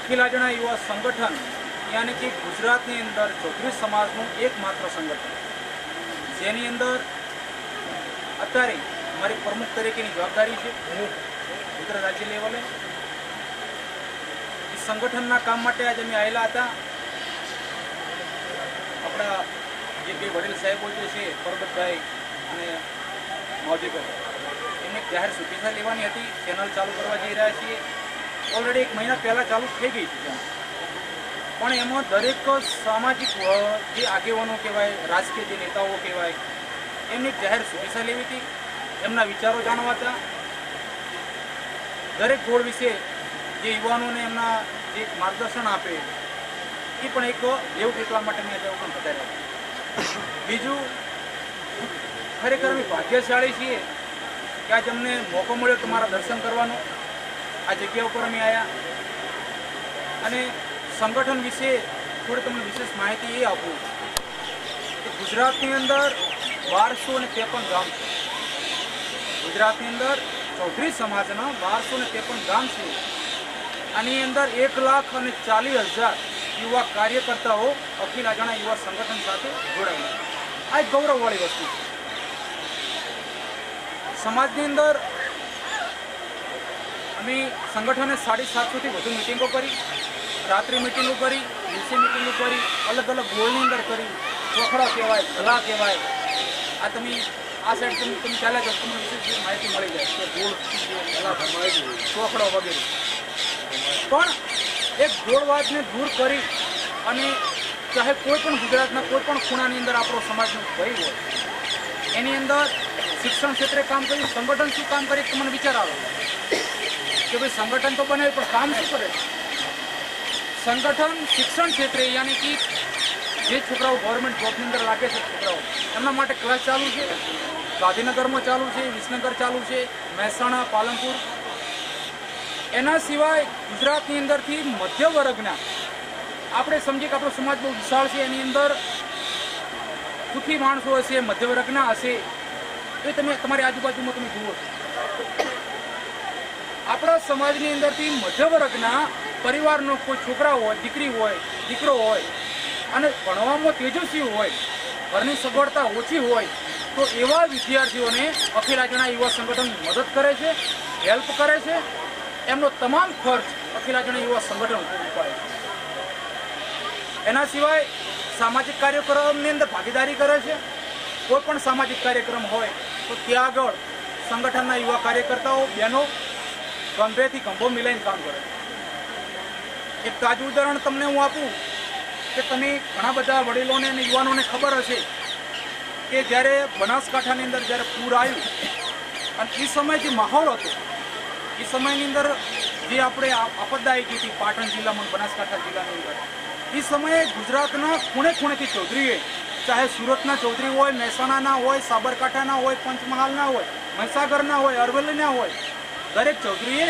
અખિલાજણા યુવા સંગઠન, યાની કે ગુજરાતની અંદર ચૌધરી સમાજનું એકમાત્ર સંગઠન. જેની અંદર અત્યારે મારી પ્રમુખ તરીકેની જવાબદારી છે. ગુજરાત રાજ્ય લેવલે એ. સંગઠનના કામ માટે આજે અમે આવેલા હતા. આપણા જે બે વડીલ સાહેબો જે છે, પરબતભાઈ અને મોજીભાઈ એમને જાહેર શુભેચ્છા લેવાની હતી. ચેનલ ચાલુ કરવા જઈ રહ્યા છીએ. ઓલરેડી એક મહિના પહેલાં ચાલુ થઈ ગઈ હતી. પણ એમાં દરેક સામાજિક જે આગેવાનો કહેવાય, રાજકીય જે નેતાઓ કહેવાય, એમની જાહેર શુભેચ્છા લેવી હતી, એમના વિચારો જાણવા હતા. દરેક ગોળ વિશે જે યુવાનોને એમના જે માર્ગદર્શન આપે, એ પણ એક એવું એટલા માટે મેં આજે પણ પધાર્યા બીજું, ખરેખર અમે ભાગ્યશાળી છીએ કે આજે અમને મોકો મળ્યો તમારા દર્શન કરવાનો. આ જગ્યા ઉપર અમે આવ્યા અને સંગઠન વિશે થોડી તમને વિશેષ માહિતી એ આપું. કે ગુજરાતની અંદર બારસો ને ત્રેપન ગામ છે. ગુજરાતની અંદર ચૌધરી સમાજના બારસો ને ત્રેપન ગામ છે. આની અંદર એક લાખ અને ચાલીસ હજાર યુવા કાર્યકર્તાઓ, અખિલ અજાણા યુવા સંગઠન સાથે જોડાયેલા આ એક ગૌરવવાળી વસ્તુ છે. સમાજની અંદર અમે સંગઠને સાડી સાતસોથી વધુ મિટિંગો કરી, રાત્રિ મિટિંગો કરી, દિવસે મિટિંગો કરી અલગ અલગ ગોળની અંદર કરી, ચોખડા કહેવાય, ભલા કહેવાય. આ તમે, આ સાઈડ તમે તમે ચાલ્યા જાઓ, તમને વિશેષ માહિતી મળી જાય કે ગોળ ચોખડો વગેરે. પણ એક ગોળવાદને દૂર કરી અને ચાહે કોઈ પણ ગુજરાતના કોઈ પણ ખૂણાની અંદર આપણો સમાજનો ભય હોય, એની અંદર શિક્ષણ ક્ષેત્રે કામ કર્યું સંગઠન શું કામ કરે તમને વિચાર આવે. કે ભાઈ સંગઠન તો બને, પણ કામ શું કરે? સંગઠન, શિક્ષણ ક્ષેત્રે યાની કે જે છોકરાઓ ગવર્મેન્ટ જોબની અંદર લાગે છે છોકરાઓ, એમના માટે ક્લાસ ચાલુ છે, ગાંધીનગરમાં ચાલુ છે, વિસનગર ચાલુ છે, મહેસાણા, પાલનપુર. એના સિવાય ગુજરાતની અંદરથી મધ્ય વર્ગના, આપણે સમજીએ કે આપણો સમાજ બહુ વિશાળ છે, એની અંદર સુખી માણસો હશે, મધ્ય વર્ગના હશે. એ તમે, તમારી આજુબાજુમાં તમે જુઓ. છો આપણા સમાજની અંદરથી મધ્ય વર્ગના પરિવારનો કોઈ છોકરા હોય, દીકરી હોય, દીકરો હોય અને ભણવામાં તેજસ્વી હોય, ઘરની સગવડતા ઓછી હોય, તો એવા વિદ્યાર્થીઓને અખિલ રાજ્યના યુવા સંગઠન મદદ કરે છે, હેલ્પ કરે છે. એમનો તમામ ખર્ચ અખિલ રાજ્યના યુવા સંગઠન પૂરું પાડે છે. એના સિવાય સામાજિક કાર્યક્રમની અંદર ભાગીદારી કરે છે. કોઈ પણ સામાજિક કાર્યક્રમ હોય તો ત્યાં આગળ સંગઠનના યુવા કાર્યકર્તાઓ, બહેનો ગંભેથી ગંભો મિલાઈને કામ કરે. એક તાજું ઉદાહરણ તમને હું આપું કે તમે ઘણા બધા વડીલોને અને યુવાનોને ખબર હશે કે જ્યારે બનાસકાંઠાની અંદર જ્યારે પૂર આવ્યું, અને એ સમય જે માહોલ હતો, એ સમયની અંદર જે આપણે આ- આપદા આવી ગઈ હતી પાટણ જિલ્લામાં બનાસકાંઠા જિલ્લાની અંદર, એ સમયે ગુજરાતના ખૂણે ખૂણેથી ચૌધરીએ, ચાહે સુરતના ચૌધરી હોય, મહેસાણાના હોય, સાબરકાંઠાના હોય, પંચમહાલના હોય, મહીસાગરના હોય, અરવલ્લીના હોય દરેક ચૌધરીએ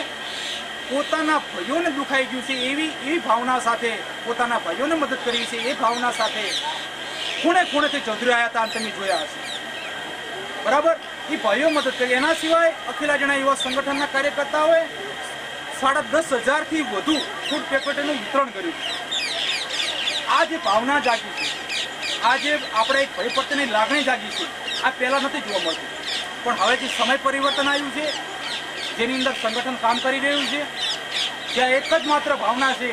પોતાના ભાઈઓને દુખાઈ ગયું છે એવી એવી ભાવના સાથે પોતાના ભાઈઓને મદદ કરી છે એ ભાવના સાથે ખૂણે ખૂણેથી ચૌધરી આવ્યા હતા અને તમે જોયા હશે. બરાબર? એ ભાઈઓ મદદ કરી. એના સિવાય અખિલા જણા યુવા સંગઠનના કાર્યકર્તાઓએ સાડા દસ હજારથી વધુ ફૂડ પેકેટોનું વિતરણ કર્યું. આ જે ભાવના જાગી છે, આ જે આપણે એક ભય પ્રત્યેની લાગણી જાગી છે, આ પહેલાં નથી જોવા મળતું. પણ હવે જે સમય પરિવર્તન આવ્યું છે જેની અંદર સંગઠન કામ કરી રહ્યું છે, જ્યાં એક જ માત્ર ભાવના છે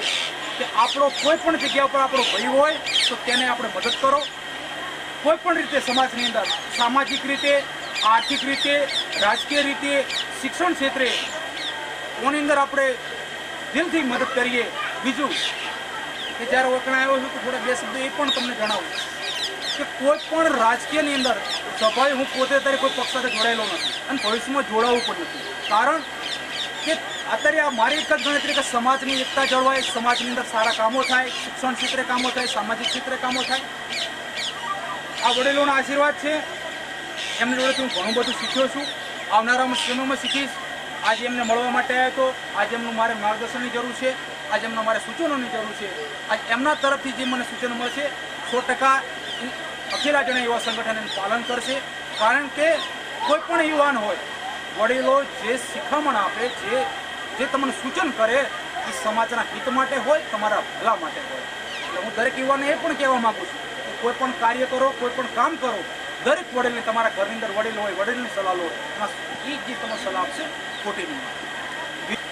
કે આપણો કોઈ પણ જગ્યા ઉપર આપણો ભય હોય, તો તેને આપણે મદદ કરો. કોઈ પણ રીતે સમાજની અંદર, સામાજિક રીતે, આર્થિક રીતે, રાજકીય રીતે, શિક્ષણ ક્ષેત્રે, કોની અંદર આપણે દિલથી મદદ કરીએ. બીજું, કે જ્યારે વખણા આવ્યો છું તો થોડા બે શબ્દો એ પણ તમને જણાવું. કે કોઈ પણ રાજકીયની અંદર સભાએ હું પોતે અત્યારે કોઈ પક્ષ સાથે જોડાયેલો નથી અને ભવિષ્યમાં જોડાવું પણ નથી. કારણ કે અત્યારે આ મારી એક જ ગણતરી કે સમાજની એકતા જળવાય, સમાજની અંદર સારા કામો થાય, શિક્ષણ ક્ષેત્રે કામો થાય, સામાજિક ક્ષેત્રે કામો થાય. આ વડીલોનો આશીર્વાદ છે. એમની જોડેથી હું ઘણું બધું શીખ્યો છું. આવનારા સમયમાં શીખીશ. આજે એમને મળવા માટે આવ્યો હતો. આજે એમનું મારે માર્ગદર્શનની જરૂર છે. આજે એમના મારે સૂચનોની જરૂર છે. આજે એમના તરફથી જે મને સૂચનો મળશે, સો ટકા અખિલા જણા યુવા સંગઠન એનું પાલન કરશે. કારણ કે કોઈ પણ યુવાન હોય, વડીલો જે શિખામણ આપે, જે જે તમને સૂચન કરે, એ સમાજના હિત માટે હોય, તમારા ભલા માટે હોય. એટલે હું દરેક યુવાને એ પણ કહેવા માગું છું કે કોઈ પણ કાર્ય કરો, કોઈ પણ કામ કરો, દરેક વડીલને તમારા ઘરની અંદર વડીલ હોય, વડીલની સલાહ લો એમાં એ જે તમને સલાહ આપશે, ખોટી નહીં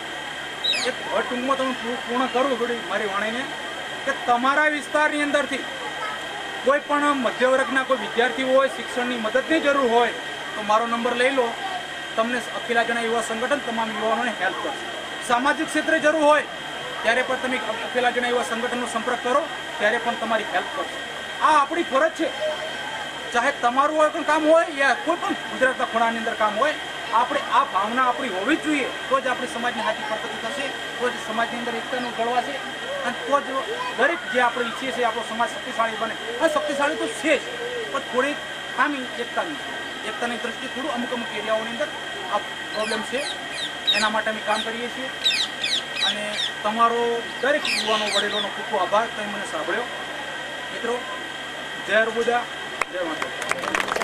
એક ટૂંકમાં તમે પૂર્ણ કરવું થોડી મારી વાણીને, કે તમારા વિસ્તારની અંદરથી કોઈ પણ મધ્ય વર્ગના કોઈ વિદ્યાર્થી હોય, શિક્ષણની મદદની જરૂર હોય, તો મારો નંબર લઈ લો. તમને અખિલાજના યુવા સંગઠન તમામ યુવાનોને હેલ્પ કરશે. સામાજિક ક્ષેત્રે જરૂર હોય, ત્યારે પણ તમે અખિલાજના યુવા સંગઠનનો સંપર્ક કરો, ત્યારે પણ તમારી હેલ્પ કરશે. આ આપણી ફરજ છે. ચાહે તમારું હોય પણ કામ હોય, યા કોઈ પણ ગુજરાતના ખૂણાની અંદર કામ હોય, આપણે આ ભાવના આપણી હોવી જ જોઈએ. તો જ આપણી સમાજની હાથી પ્રગતિ થશે, તો જ સમાજની અંદર એકતાનું જળવાશે. અને તો જ દરેક જે આપણે ઈચ્છીએ છીએ, આપણો સમાજ શક્તિશાળી બને. અને શક્તિશાળી તો છે જ, પણ થોડી ખામી એકતાની. એકતાની દ્રષ્ટિએ થોડું અમુક અમુક એરિયાઓની અંદર આ પ્રોબ્લેમ છે. એના માટે અમે કામ કરીએ છીએ. અને તમારો દરેક યુવાનો, વડીલોનો ખૂબ ખૂબ આભાર. તમે મને સાંભળ્યો. મિત્રો, જય રૂબુદા જય માતા